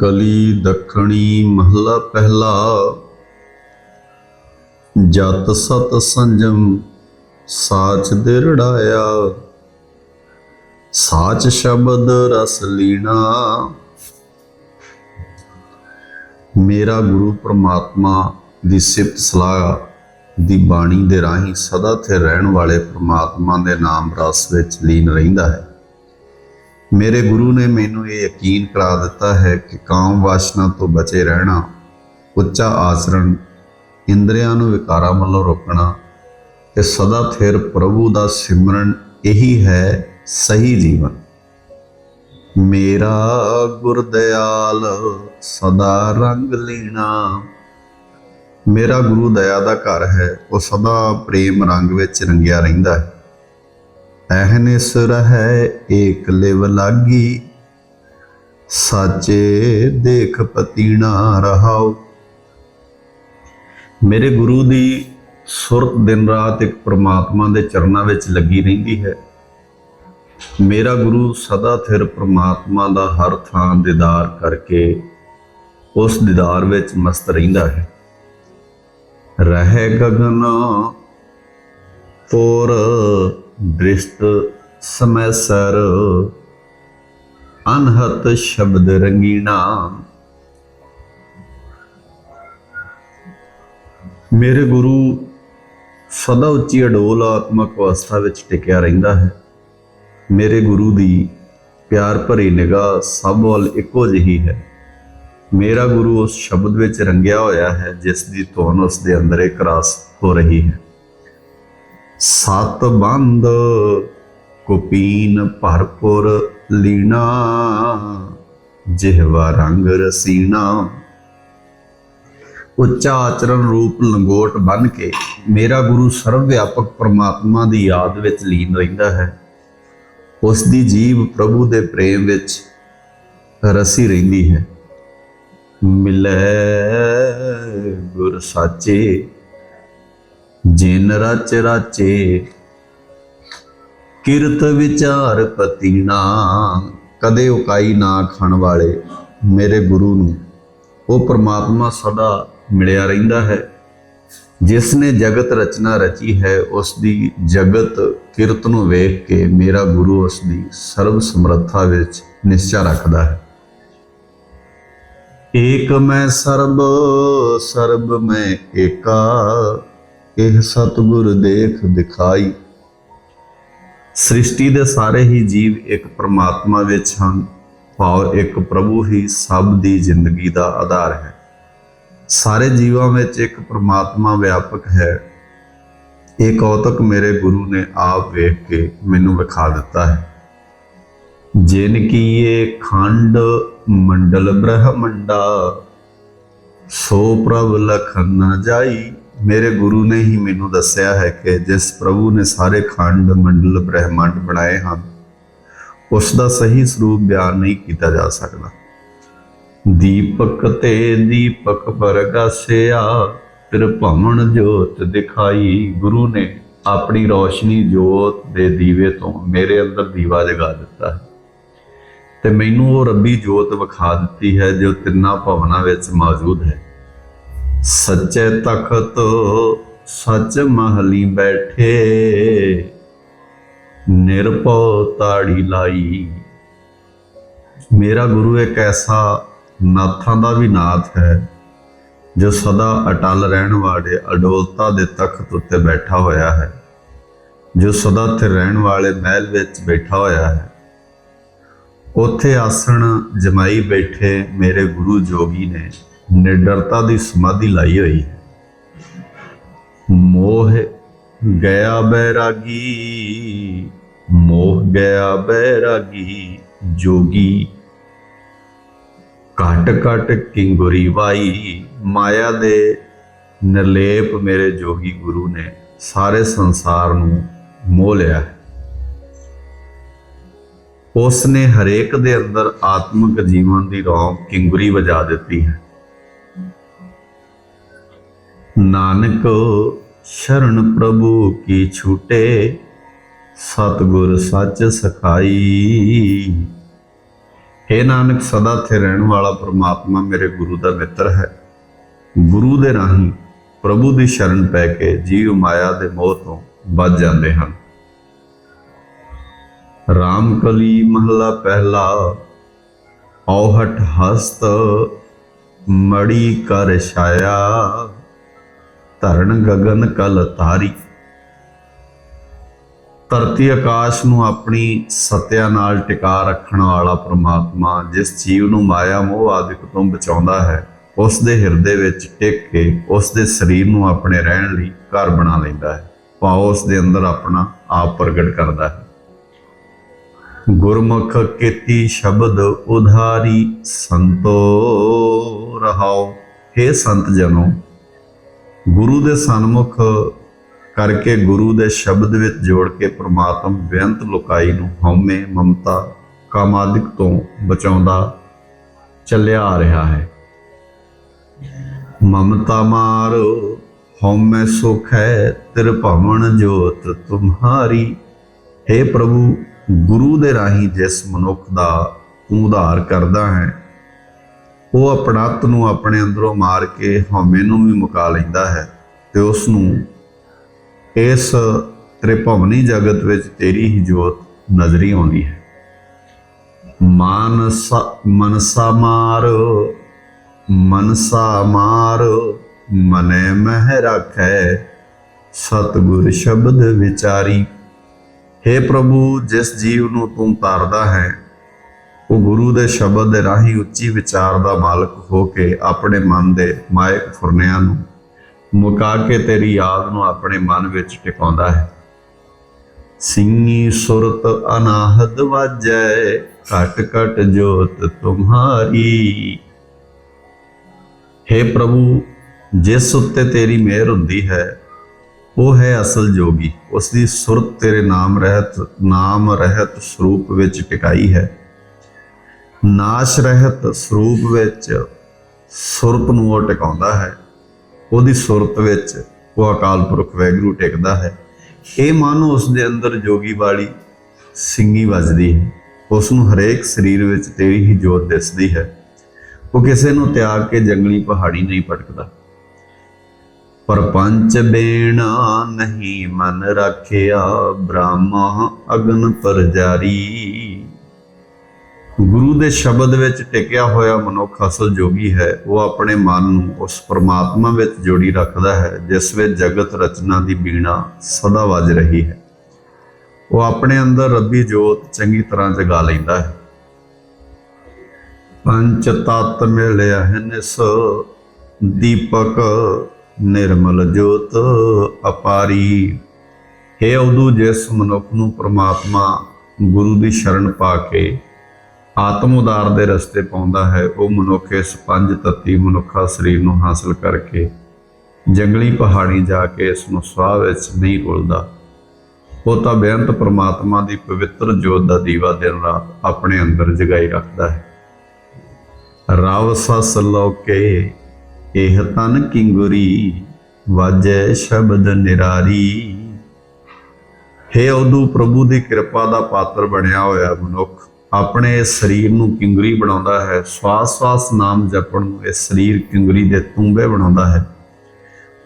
ਕਲੀ ਦੱਖਣੀ ਮਹਲਾ ਪਹਿਲਾ। ਜਤ ਸਤ ਸੰਜਮ ਸਾਚ ਦਿਰੜਾਇਆ। ਸਾਚ ਸ਼ਬਦ ਰਸ ਲੀਣਾ। ਮੇਰਾ ਗੁਰੂ ਪ੍ਰਮਾਤਮਾ ਦੀ ਸਿਫਤ ਸਲਾਹ ਦੀ ਬਾਣੀ ਦੇ ਰਾਹੀਂ ਸਦਾ ਤੇ ਰਹਿਣ ਵਾਲੇ ਪ੍ਰਮਾਤਮਾ ਦੇ ਨਾਮ ਰਸ ਵਿੱਚ ਲੀਨ ਰਹਿੰਦਾ ਹੈ। ਮੇਰੇ ਗੁਰੂ ਨੇ ਮੈਨੂੰ ਇਹ ਯਕੀਨ ਕਰਾ ਦਿੱਤਾ ਹੈ ਕਿ ਕਾਮ ਵਾਸਨਾ ਤੋਂ ਬਚੇ ਰਹਿਣਾ, ਉੱਚਾ ਆਚਰਣ ਇੰਦਰੀਆਂ ਨੂੰ ਵਿਕਾਰਾਂ ਵੱਲੋਂ ਰੋਕਣਾ ਤੇ ਸਦਾ ਥਿਰ ਪ੍ਰਭੂ ਦਾ ਸਿਮਰਨ ਇਹੀ ਹੈ ਸਹੀ ਜੀਵਨ। ਮੇਰਾ ਗੁਰਦਿਆਲ ਸਦਾ ਰੰਗ ਲੀਣਾ, ਮੇਰਾ ਗੁਰੂ ਦਇਆ ਦਾ ਘਰ ਹੈ, ਉਹ ਸਦਾ ਪ੍ਰੇਮ ਰੰਗ ਵਿੱਚ ਰੰਗਿਆ ਰਹਿੰਦਾ ਹੈ। ਅਹਨਿਸ ਰਹੈ ਏਕ ਲਿਵ ਲਾਗੀ। ਸਾਚੇ ਦੇਖ ਪਤੀਣਾ ਰਹਾਉ। ਮੇਰੇ ਗੁਰੂ ਦੀ ਸੁਰਤ ਦਿਨ ਰਾਤ ਇੱਕ ਪ੍ਰਮਾਤਮਾ ਦੇ ਚਰਨਾਂ ਵਿੱਚ ਲੱਗੀ ਰਹਿੰਦੀ ਹੈ। ਮੇਰਾ ਗੁਰੂ ਸਦਾ ਥਿਰ ਪ੍ਰਮਾਤਮਾ ਦਾ ਹਰ ਥਾਂ ਦੀਦਾਰ ਕਰਕੇ ਉਸ ਦੀਦਾਰ ਵਿੱਚ ਮਸਤ ਰਹਿੰਦਾ ਹੈ। ਰਹਿ ਗਗਨ ਤੋਰ ਦ੍ਰਿਸ਼ਟ ਸਮੈਸਰ ਅਨਹਤ ਸ਼ਬਦ ਰੰਗੀਣਾ ਮੇਰੇ ਗੁਰੂ ਸਦਾ ਉੱਚੀ ਅਡੋਲ ਆਤਮਕ ਅਵਸਥਾ ਵਿੱਚ ਟਿਕਿਆ ਰਹਿੰਦਾ ਹੈ। ਮੇਰੇ ਗੁਰੂ ਦੀ ਪਿਆਰ ਭਰੀ ਨਿਗਾਹ ਸਭ ਵੱਲ ਇੱਕੋ ਜਿਹੀ ਹੈ। ਮੇਰਾ ਗੁਰੂ ਉਸ ਸ਼ਬਦ ਵਿੱਚ ਰੰਗਿਆ ਹੋਇਆ ਹੈ, ਜਿਸ ਦੀ ਧੁਨ ਉਸ ਦੇ ਅੰਦਰ ਇੱਕ ਹੋ ਰਹੀ ਹੈ। ਸਤ ਬੰਦ, ਕੁਪੀਨ ਭਰਪੁਰ ਲੀਣਾ, ਜਿਹਵਾ ਰੰਗ ਰਸੀਣਾ ਉੱਚਾ ਆਚਰਣ ਰੂਪ ਲੰਗੋਟ ਬਨ ਕੇ ਮੇਰਾ ਗੁਰੂ ਸਰਵ ਵਿਆਪਕ ਪ੍ਰਮਾਤਮਾ ਦੀ ਯਾਦ ਵਿੱਚ ਲੀਨ ਰਹਿੰਦਾ ਹੈ। ਉਸ ਦੀ ਜੀਵ ਪ੍ਰਭੂ ਦੇ ਪ੍ਰੇਮ ਵਿੱਚ ਰਸੀ ਰਹਿੰਦੀ ਹੈ। ਮਿਲੈ ਗੁਰ ਸਾਚੇ ਜਿਨ ਰਚ ਰਾਚੇ, ਕਿਰਤ ਵਿਚਾਰ ਪਤੀਨਾ ਕਦੇ ਉਕਾਈ ਨਾ ਖਾਣ ਵਾਲੇ ਮੇਰੇ ਗੁਰੂ ਨੂੰ। ਉਹ ਪ੍ਰਮਾਤਮਾ ਸਦਾ ਮਿਲਿਆ ਰਹਿੰਦਾ ਹੈ। ਜਿਸ ਨੇ ਜਗਤ ਰਚਨਾ ਰਚੀ ਹੈ, ਉਸ ਦੀ ਜਗਤ ਕਿਰਤ ਨੂੰ ਵੇਖ ਕੇ ਮੇਰਾ ਗੁਰੂ ਉਸ ਦੀ ਸਰਬ ਸਮਰੱਥਾ ਵਿੱਚ ਨਿਸ਼ਚਾ ਰੱਖਦਾ ਹੈ। ਏਕ ਮੈਂ ਸਰਬ ਸਰਬ ਮੈਂ ਏਕਾ। ਇਹ ਸਤਿਗੁਰ ਦੇਖ ਦਿਖਾਈ। ਸ੍ਰਿਸ਼ਟੀ ਦੇ ਸਾਰੇ ਹੀ ਜੀਵ ਇੱਕ ਪਰਮਾਤਮਾ ਵਿੱਚ ਹਨ। ਭਾਵ ਇੱਕ ਪ੍ਰਭੂ ਹੀ ਸਭ ਦੀ ਜ਼ਿੰਦਗੀ ਦਾ ਆਧਾਰ ਹੈ। ਸਾਰੇ ਜੀਵਾਂ ਵਿੱਚ ਇੱਕ ਪਰਮਾਤਮਾ ਵਿਆਪਕ ਹੈ। ਇਹ ਕੌਤਕ ਮੇਰੇ ਗੁਰੂ ਨੇ ਆਪ ਵੇਖ ਕੇ ਮੈਨੂੰ ਵਿਖਾ ਦਿੱਤਾ ਹੈ। ਜਿਨ ਕੀਏ ਖੰਡ ਮੰਡਲ ਬ੍ਰਹਮੰਡਾ, ਸੋ ਪ੍ਰਭ ਲਖਨ ਨਾ ਜਾਈ। ਮੇਰੇ ਗੁਰੂ ਨੇ ਹੀ ਮੈਨੂੰ ਦੱਸਿਆ ਹੈ ਕਿ ਜਿਸ ਪ੍ਰਭੂ ਨੇ ਸਾਰੇ ਖੰਡ, ਮੰਡਲ, ਬ੍ਰਹਿਮੰਡ ਬਣਾਏ ਹਨ, ਉਸ ਦਾ ਸਹੀ ਸਰੂਪ ਬਿਆਨ ਨਹੀਂ ਕੀਤਾ ਜਾ ਸਕਦਾ। ਦੀਪਕ ਤੇ ਦੀਪਕ ਪਰਗਾਸਿਆ ਫਿਰ ਭਵਨ ਜੋਤ ਦਿਖਾਈ। ਗੁਰੂ ਨੇ ਆਪਣੀ ਰੋਸ਼ਨੀ ਜੋਤ ਦੇ ਦੀਵੇ ਤੋਂ ਮੇਰੇ ਅੰਦਰ ਦੀਵਾ ਜਗਾ ਦਿੱਤਾ ਹੈ। ਤੇ ਮੈਨੂੰ ਉਹ ਰੱਬੀ ਜੋਤ ਵਿਖਾ ਦਿੱਤੀ ਹੈ, ਜੋ ਤਿੰਨਾਂ ਭਵਨਾਂ ਵਿੱਚ ਮੌਜੂਦ ਹੈ। ਸੱਚੇ ਤਖਤ ਸੱਚ ਮਹਲੀ ਬੈਠੇ। ਨਿਰਭਉ ਤਾੜੀ ਲਾਈ। ਮੇਰਾ ਗੁਰੂ ਇੱਕ ਐਸਾ ਨਾਥਾਂ ਦਾ ਵੀ ਨਾਥ ਹੈ, ਜੋ ਸਦਾ ਅਟਲ ਰਹਿਣ ਵਾਲੇ ਅਡੋਲਤਾ ਦੇ ਤਖਤ ਉੱਤੇ ਬੈਠਾ ਹੋਇਆ ਹੈ, ਜੋ ਸਦਾ ਤੇ ਰਹਿਣ ਵਾਲੇ ਮਹਿਲ ਵਿੱਚ ਬੈਠਾ ਹੋਇਆ ਹੈ। ਉੱਥੇ ਆਸਣ ਜਮਾਈ ਬੈਠੇ ਮੇਰੇ ਗੁਰੂ ਜੋਗੀ ਨੇ। ਨਿਡਰਤਾ ਦੀ ਸਮਾਧੀ ਲਾਈ ਹੋਈ। ਹੈ ਮੋਹ ਗਿਆ ਬੈਰਾਗੀ, ਮੋਹ ਗਿਆ ਬੈਰਾਗੀ, ਜੋਗੀ। ਘਟ ਘਟ ਕਿੰਗੁਰੀ ਵਾਈ, ਮਾਇਆ ਦੇ ਨਿਰਲੇਪ ਮੇਰੇ ਜੋਗੀ ਗੁਰੂ ਨੇ ਸਾਰੇ ਸੰਸਾਰ ਨੂੰ ਮੋਹ ਲਿਆ। ਹੈ ਉਸ ਨੇ ਹਰੇਕ ਦੇ ਅੰਦਰ ਆਤਮਿਕ ਜੀਵਨ ਦੀ ਰੌਂਕ ਕਿੰਗੁਰੀ ਵਜਾ ਦਿੱਤੀ ਹੈ। ਨਾਨਕ, ਸ਼ਰਨ ਪ੍ਰਭੂ ਕੀ ਛੂਟੇ? ਸਤਗੁਰ ਸੱਚ ਸਖਾਈ। हे ਨਾਨਕ, ਸਦਾ ਥੇ ਰਹਿਣ ਵਾਲਾ ਪ੍ਰਮਾਤਮਾ ਮੇਰੇ ਗੁਰੂ ਦਾ ਮਿੱਤਰ ਹੈ। ਗੁਰੂ ਦੇ ਰਾਹੀਂ ਪ੍ਰਭੂ ਦੀ ਸ਼ਰਨ ਪੈ ਕੇ ਜੀਵ ਮਾਇਆ ਦੇ ਮੋਹ ਤੋਂ ਬਚ ਜਾਂਦੇ ਹਨ। ਰਾਮ ਕਲੀ ਮਹੱਲਾ ਪਹਿਲਾ, ਔਹਟ ਹਸਤ ਮੜੀ ਕਰ ਛਾਇਆ। ਧਰਨ ਗਗਨ ਕਲ ਤਾਰੀ ਧਰਤੀ ਆਕਾਸ਼ ਨੂੰ ਆਪਣੀ ਸਤਿਆ ਨਾਲ ਟਿਕਾ ਰੱਖਣ ਵਾਲਾ ਪ੍ਰਮਾਤਮਾ ਜਿਸ ਜੀਵ ਨੂੰ ਮਾਇਆ ਮੋਹ ਆਦਿਕ ਤੋਂ ਬਚਾਉਂਦਾ ਹੈ ਉਸ ਦੇ ਹਿਰਦੇ ਵਿੱਚ ਟਿਕ ਕੇ ਉਸ ਦੇ ਸਰੀਰ ਨੂੰ ਆਪਣੇ ਰਹਿਣ ਲਈ ਘਰ ਬਣਾ ਲੈਂਦਾ ਹੈ। ਭਾਵ ਉਸ ਦੇ ਅੰਦਰ ਆਪਣਾ ਆਪ ਪ੍ਰਗਟ ਕਰਦਾ ਹੈ। ਗੁਰਮੁਖ ਕੀਤੀ ਸ਼ਬਦ ਉਧਾਰੀ, ਸੰਤੋ ਰਹਾਓ। हे ਸੰਤ ਜਨੋ ਗੁਰੂ ਦੇ ਸਨਮੁਖ ਕਰਕੇ ਗੁਰੂ ਦੇ ਸ਼ਬਦ ਵਿੱਚ ਜੋੜ ਕੇ ਪ੍ਰਮਾਤਮ ਬੇਅੰਤ ਲੁਕਾਈ ਨੂੰ ਹਉਮੈ, ਮਮਤਾ, ਕਾਮਾਦਿਕ ਤੋਂ ਬਚਾਉਂਦਾ ਚੱਲਿਆ ਆ ਰਿਹਾ ਹੈ। ਮਮਤਾ ਮਾਰ, ਹਉਮੈ ਸੁਖ ਹੈ ਤਿਰ ਭਵਨ ਜੋਤ ਤੁਮਹਾਰੀ। हे ਪ੍ਰਭੂ, ਗੁਰੂ ਦੇ ਰਾਹੀਂ ਜਿਸ ਮਨੁੱਖ ਦਾ ਤੂੰ ਉਧਾਰ ਕਰਦਾ ਹੈ ਉਹ ਆਪਣਤ ਨੂੰ ਆਪਣੇ ਅੰਦਰੋਂ ਮਾਰ ਕੇ ਹਉਮੈ ਨੂੰ ਵੀ ਮੁਕਾ ਲੈਂਦਾ ਹੈ ਤੇ ਉਸ ਨੂੰ ਇਸ ਤ੍ਰਿਭਵਨੀ ਜਗਤ ਵਿੱਚ ਤੇਰੀ ਹੀ ਜੋਤ ਨਜ਼ਰੀ ਆਉਂਦੀ ਹੈ। ਮਾਨਸ, ਮਨਸਾ ਮਾਰ ਮਨਸਾ ਮਾਰ, ਮਨੇ ਮਹਿ ਰੱਖੈ, ਸਤਿਗੁਰ ਸ਼ਬਦ ਵਿਚਾਰੀ। हे ਪ੍ਰਭੂ, ਜਿਸ ਜੀਵ ਨੂੰ ਤੂੰ ਤਾਰਦਾ ਹੈ ਉਹ ਗੁਰੂ ਦੇ ਸ਼ਬਦ ਦੇ ਰਾਹੀਂ ਉੱਚੀ ਵਿਚਾਰ ਦਾ ਮਾਲਕ ਹੋ ਕੇ ਆਪਣੇ ਮਨ ਦੇ ਮਾਇਕ ਫੁਰਨਿਆਂ ਨੂੰ ਮੁਕਾ ਕੇ ਤੇਰੀ ਯਾਦ ਨੂੰ ਆਪਣੇ ਮਨ ਵਿੱਚ ਟਿਕਾਉਂਦਾ ਹੈ। ਸਿੰਘੀ ਸੁਰਤ ਅਨਾਹਦ ਵਾਜੈ, ਘਟ ਘਟ ਜੋਤ ਤੁਮਹਾਰੀ हे ਪ੍ਰਭੂ, ਜਿਸ ਉੱਤੇ ਤੇਰੀ ਮਿਹਰ ਹੁੰਦੀ ਹੈ, ਉਹ ਹੈ ਅਸਲ ਜੋਗੀ। ਉਸ ਦੀ ਸੁਰਤ ਤੇਰੇ ਨਾਮ ਰਹਿਤ ਨਾਮ ਰਹਿਤ ਸਰੂਪ ਵਿੱਚ ਟਿਕਾਈ ਹੈ। ਨਾਸ਼ ਰਹਿਤ ਸਰੂਪ ਵਿੱਚ ਸੁਰਤ ਨੂੰ ਉਹ ਟਿਕਾਉਂਦਾ ਹੈ। ਉਹਦੀ ਸੁਰਤ ਵਿੱਚ ਉਹ ਅਕਾਲ ਪੁਰਖ ਵੈਗਰੂ ਟਿਕਦਾ ਹੈ। ਇਹ ਮਨ ਉਸ ਦੇ ਅੰਦਰ ਜੋਗੀ ਵਾਲੀ ਸਿੰਗੀ ਵੱਜਦੀ ਹੈ। ਉਸ ਨੂੰ ਹਰੇਕ ਸਰੀਰ ਵਿੱਚ ਤੇਰੀ ਹੀ ਜੋਤ ਦਿਸਦੀ ਹੈ। ਉਹ ਕਿਸੇ ਨੂੰ ਤਿਆਗ ਕੇ ਜੰਗਲੀ ਪਹਾੜੀ ਨਹੀਂ ਭਟਕਦਾ। ਪਰਪੰਚ ਬੇਣਾ ਨਹੀਂ ਮਨ ਰੱਖਿਆ, ਬ੍ਰਹਮਾ ਅਗਨ ਪਰ ਜਾਰੀ ਗੁਰੂ ਦੇ ਸ਼ਬਦ ਵਿੱਚ ਟਿਕਿਆ ਹੋਇਆ ਮਨੁੱਖ ਅਸਲ ਜੋਗੀ ਹੈ, ਉਹ ਆਪਣੇ ਮਨ ਨੂੰ ਉਸ ਪਰਮਾਤਮਾ ਵਿੱਚ ਜੋੜੀ ਰੱਖਦਾ ਹੈ, ਜਿਸ ਵਿੱਚ ਜਗਤ ਰਚਨਾ ਦੀ ਬੀਣਾ ਸਦਾ ਵੱਜ ਰਹੀ ਹੈ। ਉਹ ਆਪਣੇ ਅੰਦਰ ਰੱਬੀ ਜੋਤ ਚੰਗੀ ਤਰ੍ਹਾਂ ਜਗਾ ਲੈਂਦਾ ਹੈ। ਪੰਚ ਤਤ ਮਿਲਿਆ ਹੈ ਦੀਪਕ ਨਿਰਮਲ ਜੋਤ ਅਪਾਰੀ। ਹੈ ਉਦੂ ਜਿਸ ਮਨੁੱਖ ਨੂੰ ਪਰਮਾਤਮਾ ਗੁਰੂ ਦੀ ਸ਼ਰਨ ਪਾ ਕੇ ਆਤਮ ਉਦਾਰ ਦੇ ਰਸਤੇ ਪਾਉਂਦਾ ਹੈ, ਉਹ ਮਨੁੱਖ ਇਸ ਪੰਜ ਤੱਤੀ ਮਨੁੱਖਾ ਸਰੀਰ ਨੂੰ ਹਾਸਲ ਕਰਕੇ ਜੰਗਲੀ ਪਹਾੜੀ ਜਾ ਕੇ ਇਸ ਨੂੰ ਸਵਾਹ ਵਿੱਚ ਨਹੀਂ ਰੁਲਦਾ ਉਹ ਤਾਂ ਬੇਅੰਤ ਪ੍ਰਮਾਤਮਾ ਦੀ ਪਵਿੱਤਰ ਜੋਤ ਦਾ ਦੀਵਾ ਦਿਨ ਰਾਤ ਆਪਣੇ ਅੰਦਰ ਜਗਾਈ ਰੱਖਦਾ ਹੈ। ਰਾਵ ਸਸ ਲੋਕੇ, ਇਹ ਤਨ ਕਿੰਗੁਰੀ, ਵਾਜੈ ਸ਼ਬਦ ਨਿਰਾਰੀ। ਹੇ ਉਦੂ ਪ੍ਰਭੂ ਦੀ ਕਿਰਪਾ ਦਾ ਪਾਤਰ ਬਣਿਆ ਹੋਇਆ ਮਨੁੱਖ ਆਪਣੇ ਸਰੀਰ ਨੂੰ ਕਿੰਗਰੀ ਬਣਾਉਂਦਾ ਹੈ ਸਵਾਸ ਸਵਾਸ ਨਾਮ ਜਪਣ ਨੂੰ ਇਹ ਸਰੀਰ ਕਿੰਗਰੀ ਦੇ ਤੂੰਬੇ ਬਣਾਉਂਦਾ ਹੈ।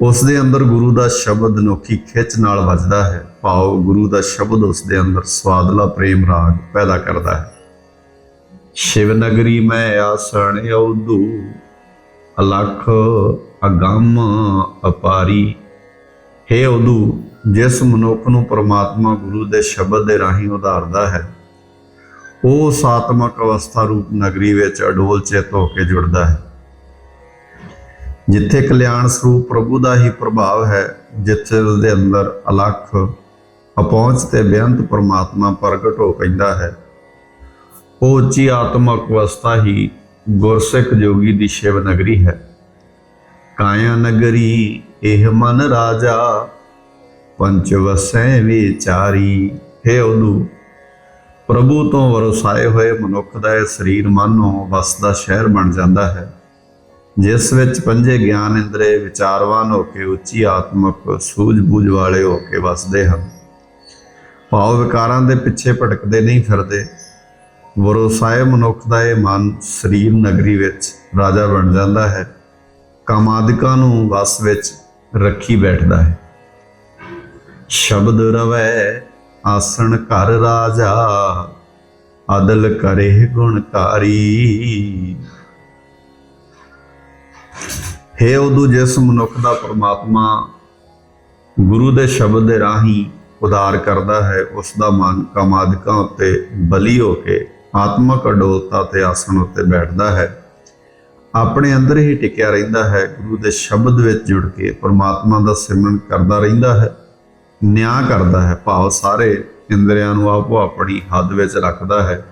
ਉਸ ਦੇ ਅੰਦਰ ਗੁਰੂ ਦਾ ਸ਼ਬਦ ਨੋਖੀ ਖਿੱਚ ਨਾਲ ਵੱਜਦਾ ਹੈ। ਭਾਵ ਗੁਰੂ ਦਾ ਸ਼ਬਦ ਉਸ ਦੇ ਅੰਦਰ ਸਵਾਦਲਾ ਪ੍ਰੇਮ ਰਾਗ ਪੈਦਾ ਕਰਦਾ ਹੈ। ਸ਼ਿਵ ਨਗਰੀ ਮੈਂ ਆਸਣ ਉਦੂ ਅਲਖ ਅਗੰਮ ਅਪਾਰੀ। ਹੈ ਉਦੂ ਜਿਸ ਮਨੁੱਖ ਨੂੰ ਪ੍ਰਮਾਤਮਾ ਗੁਰੂ ਦੇ ਸ਼ਬਦ ਦੇ ਰਾਹੀਂ ਉਧਾਰਦਾ ਹੈ ਉਹ ਸਾਤਮਕ ਅਵਸਥਾ ਰੂਪ ਨਗਰੀ ਵਿੱਚ ਅਡੋਲ ਚਿਤ ਹੋ ਕੇ ਜੁੜਦਾ ਹੈ। ਜਿੱਥੇ ਕਲਿਆਣ ਸਰੂਪ ਪ੍ਰਭੂ ਦਾ ਹੀ ਪ੍ਰਭਾਵ ਹੈ, ਜਿੱਥੇ ਦੇ ਅੰਦਰ ਅਲਖ, ਅਪਹੁੰਚ ਤੇ ਬੇਅੰਤ ਪ੍ਰਮਾਤਮਾ ਪ੍ਰਗਟ ਹੋ ਪੈਂਦਾ ਹੈ। ਉਹ ਉੱਚੀ ਆਤਮਕ ਅਵਸਥਾ ਹੀ ਗੁਰਸਿੱਖ ਜੋਗੀ ਦੀ ਸ਼ਿਵ ਨਗਰੀ ਹੈ। ਕਾਇਆ ਨਗਰੀ, ਇਹ ਮਨ ਰਾਜਾ ਪੰਚ ਵਸੈ ਵਿਚਾਰੀ, ਹੈ ਉਦੂ ਪ੍ਰਭੂ ਤੋਂ ਵਰਸਾਏ ਹੋਏ ਮਨੁੱਖ ਦਾ ਇਹ ਸਰੀਰ ਮਨੋਂ ਵਸਦਾ ਸ਼ਹਿਰ ਬਣ ਜਾਂਦਾ ਹੈ, ਜਿਸ ਵਿੱਚ ਪੰਜੇ ਗਿਆਨ ਇੰਦਰੇ ਵਿਚਾਰਵਾਨ ਹੋ ਕੇ ਉੱਚੀ ਆਤਮਕ ਸੂਝ-ਬੂਝ ਵਾਲੇ ਹੋ ਕੇ ਵਸਦੇ ਹਨ। ਭਾਵ ਵਿਕਾਰਾਂ ਦੇ ਪਿੱਛੇ ਭਟਕਦੇ ਨਹੀਂ ਫਿਰਦੇ। ਵਰੋਸਾਏ ਮਨੁੱਖ ਦਾ ਇਹ ਮਨ ਸਰੀਰ ਨਗਰੀ ਵਿੱਚ ਰਾਜਾ ਬਣ ਜਾਂਦਾ ਹੈ। ਕਾਮਾਦਿਕਾਂ ਨੂੰ ਵਸ ਵਿੱਚ ਰੱਖੀ ਬੈਠਦਾ ਹੈ। ਸ਼ਬਦ ਰਵੈ ਆਸਣ ਘਰ ਰਾਜਾ ਅਦਲ ਕਰੇ ਗੁਣਕਾਰੀ ਹੈ ਉਦੋਂ ਜਿਸ ਮਨੁੱਖ ਦਾ ਪ੍ਰਮਾਤਮਾ, ਗੁਰੂ ਦੇ ਸ਼ਬਦ ਦੇ ਰਾਹੀਂ ਉਦਾਰ ਕਰਦਾ ਹੈ ਉਸ ਦਾ ਮਨ ਕਾਮਾਦਿਕਾਂ ਉੱਤੇ ਬਲੀ ਹੋ ਕੇ ਆਤਮਕ ਅਡੋਲਤਾ ਤੇ ਆਸਣ ਉੱਤੇ ਬੈਠਦਾ ਹੈ। ਆਪਣੇ ਅੰਦਰ ਹੀ ਟਿਕਿਆ ਰਹਿੰਦਾ ਹੈ, ਗੁਰੂ ਦੇ ਸ਼ਬਦ ਵਿੱਚ ਜੁੜ ਕੇ ਪਰਮਾਤਮਾ ਦਾ ਸਿਮਰਨ ਕਰਦਾ ਰਹਿੰਦਾ ਹੈ। ਨਿਆਂ ਕਰਦਾ ਹੈ, ਭਾਵ ਸਾਰੇ ਇੰਦਰੀਆਂ ਨੂੰ ਆਪੋ ਆਪਣੀ ਹੱਦ ਵਿੱਚ ਰੱਖਦਾ ਹੈ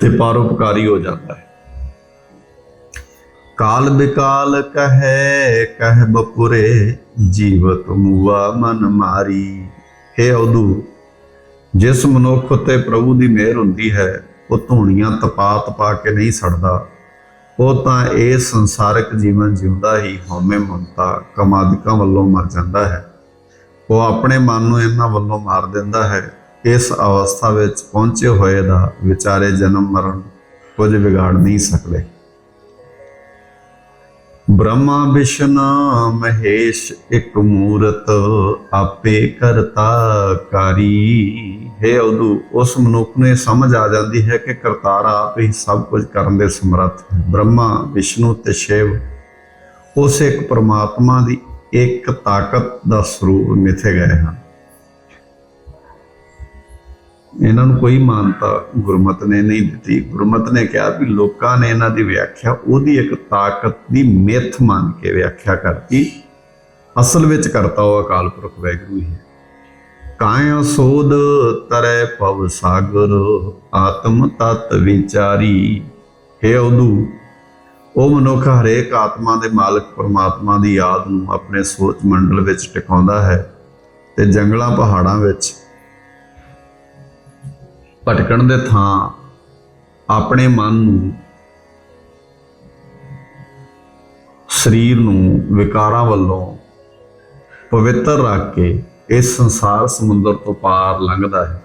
ਤੇ ਪਰਉਪਕਾਰੀ ਹੋ ਜਾਂਦਾ ਹੈ। ਕਾਲ ਬਿਕਾਲ ਕਹੈ, ਕਹਿ ਬਪੁਰੇ, ਜੀਵਤ ਮੂਆ ਮਨ ਮਾਰੀ। ਹੈ ਉਦੂ ਜਿਸ ਮਨੁੱਖ ਉਤੇ ਪ੍ਰਭੂ ਦੀ ਮਿਹਰ ਹੁੰਦੀ ਹੈ, ਉਹ ਧੂਣੀਆਂ ਤਪਾ ਤਪਾ ਕੇ ਨਹੀਂ ਸੜਦਾ। ਉਹ ਤਾਂ ਇਹ ਸੰਸਾਰਿਕ ਜੀਵਨ ਜਿਉਂਦਾ ਹੀ ਹਉਮੈ ਮਮਤਾ ਕਮਾਦਿਕਾਂ ਵੱਲੋਂ ਮਰ ਜਾਂਦਾ ਹੈ। ਉਹ ਆਪਣੇ ਮਨ ਨੂੰ ਇਹਨਾਂ ਵੱਲੋਂ ਮਾਰ ਦਿੰਦਾ ਹੈ। ਇਸ ਅਵਸਥਾ ਵਿੱਚ ਪਹੁੰਚੇ ਹੋਏ ਦਾ ਵਿਚਾਰੇ ਜਨਮ ਮਰਨ ਕੁਝ ਵਿਗਾੜ ਨਹੀਂ ਸਕਦੇ। ਬ੍ਰਹਮਾ ਵਿਸ਼ਨਾ ਮਹੇਸ਼ ਇੱਕ ਮੂਰਤ ਆਪੇ ਕਰਤਾ ਕਾਰੀ। ਹੈ ਉਦੂ, ਉਸ ਮਨੁੱਖ ਨੂੰ ਇਹ ਸਮਝ ਆ ਜਾਂਦੀ ਹੈ ਕਿ ਕਰਤਾਰ ਆਪ ਹੀ ਸਭ ਕੁਝ ਕਰਨ ਦੇ ਸਮਰੱਥ ਹੈ। ਬ੍ਰਹਮਾ ਵਿਸ਼ਨੂੰ ਤੇ ਸ਼ਿਵ, ਉਸ ਇੱਕ ਪਰਮਾਤਮਾ ਦੀ ਇੱਕ ਤਾਕਤ ਦਾ ਸਰੂਪ ਮਿਥੇ ਗਏ ਹਨ ਇਹਨਾਂ ਨੂੰ ਕੋਈ ਮਾਨਤਾ ਗੁਰਮਤ ਨੇ ਨਹੀਂ ਦਿੱਤੀ। ਗੁਰਮਤ ਨੇ ਕਿਹਾ ਵੀ ਲੋਕਾਂ ਨੇ ਇਹਨਾਂ ਦੀ ਵਿਆਖਿਆ ਉਹਦੀ ਇੱਕ ਤਾਕਤ ਦੀ ਮਿੱਥ ਮੰਨ ਕੇ ਵਿਆਖਿਆ ਕਰਤੀ। ਅਸਲ ਵਿੱਚ ਕਰਤਾ ਉਹ ਅਕਾਲ ਪੁਰਖ ਵੈਗਰੂ ਹੀ ਹੈ। ਕਾਇਆ ਸੋਧ ਤਰੈ ਪਵ ਸਾਗਰ, ਆਤਮ ਤਤ ਵਿਚਾਰੀ, ਹੈ ਉਦੂ ਉਹ ਮਨੁੱਖ ਹਰੇਕ ਆਤਮਾ ਦੇ ਮਾਲਕ ਪਰਮਾਤਮਾ ਦੀ ਯਾਦ ਨੂੰ ਆਪਣੇ ਸੋਚ ਮੰਡਲ ਵਿੱਚ ਟਿਕਾਉਂਦਾ ਹੈ ਤੇ ਜੰਗਲਾਂ ਪਹਾੜਾਂ ਵਿੱਚ ਭਟਕਣ ਦੇ ਥਾਂ ਆਪਣੇ ਮਨ ਨੂੰ, ਸਰੀਰ ਨੂੰ ਵਿਕਾਰਾਂ ਵੱਲੋਂ ਪਵਿੱਤਰ ਰੱਖ ਕੇ ਇਸ ਸੰਸਾਰ ਸਮੁੰਦਰ ਤੋਂ ਪਾਰ ਲੰਘਦਾ ਹੈ।